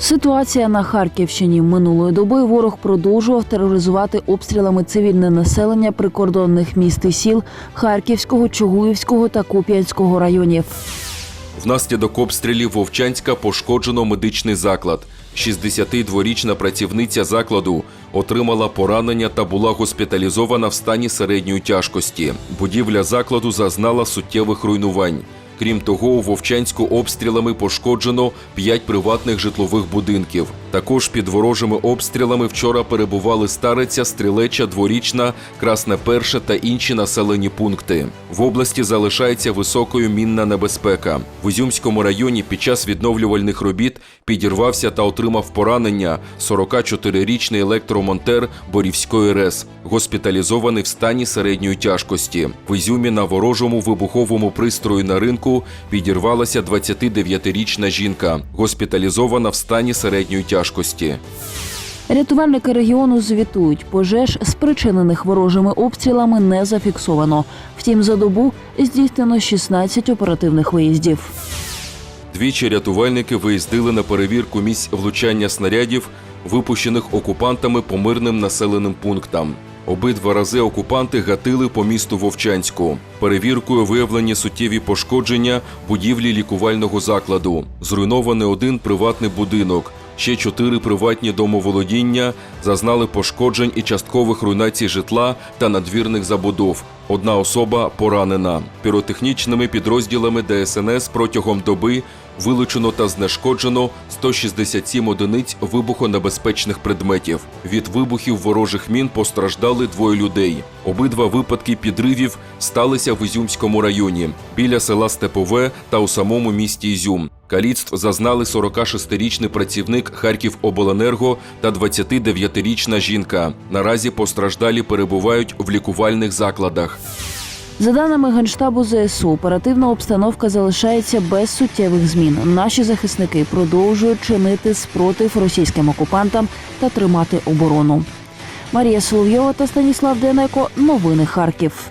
Ситуація на Харківщині минулої доби ворог продовжував тероризувати обстрілами цивільне населення прикордонних міст і сіл Харківського, Чугуївського та Куп'янського районів. Внаслідок обстрілів Вовчанська пошкоджено медичний заклад. 62-річна працівниця закладу отримала поранення та була госпіталізована в стані середньої тяжкості. Будівля закладу зазнала суттєвих руйнувань. Крім того, у Вовчанську обстрілами пошкоджено 5 приватних житлових будинків. Також під ворожими обстрілами вчора перебували Стариця, Стрілеча, Дворічна, Красне Перше та інші населені пункти. В області залишається високою мінна небезпека. В Ізюмському районі під час відновлювальних робіт підірвався та отримав поранення 44-річний електромонтер Борівської РЕС, госпіталізований в стані середньої тяжкості. В Ізюмі на ворожому вибуховому пристрої на ринку підірвалася 29-річна жінка, госпіталізована в стані середньої тяжкості. Рятувальники регіону звітують, пожеж, спричинених ворожими обстрілами, не зафіксовано. Втім, за добу здійснено 16 оперативних виїздів. Двічі рятувальники виїздили на перевірку місць влучання снарядів, випущених окупантами по мирним населеним пунктам. Обидва рази окупанти гатили по місту Вовчанську. Перевіркою виявлені суттєві пошкодження будівлі лікувального закладу. Зруйнований один приватний будинок. Ще чотири приватні домоволодіння зазнали пошкоджень і часткових руйнацій житла та надвірних забудов. Одна особа поранена. Піротехнічними підрозділами ДСНС протягом доби вилучено та знешкоджено 167 одиниць вибухонебезпечних предметів. Від вибухів ворожих мін постраждали двоє людей. Обидва випадки підривів сталися в Ізюмському районі біля села Степове та у самому місті Ізюм. Каліцтв зазнали 46-річний працівник Харківобленерго та 29-річна жінка. Наразі постраждалі перебувають в лікувальних закладах. За даними Генштабу ЗСУ, оперативна обстановка залишається без суттєвих змін. Наші захисники продовжують чинити спротив російським окупантам та тримати оборону. Марія Соловйова та Станіслав Денеко. Новини Харків.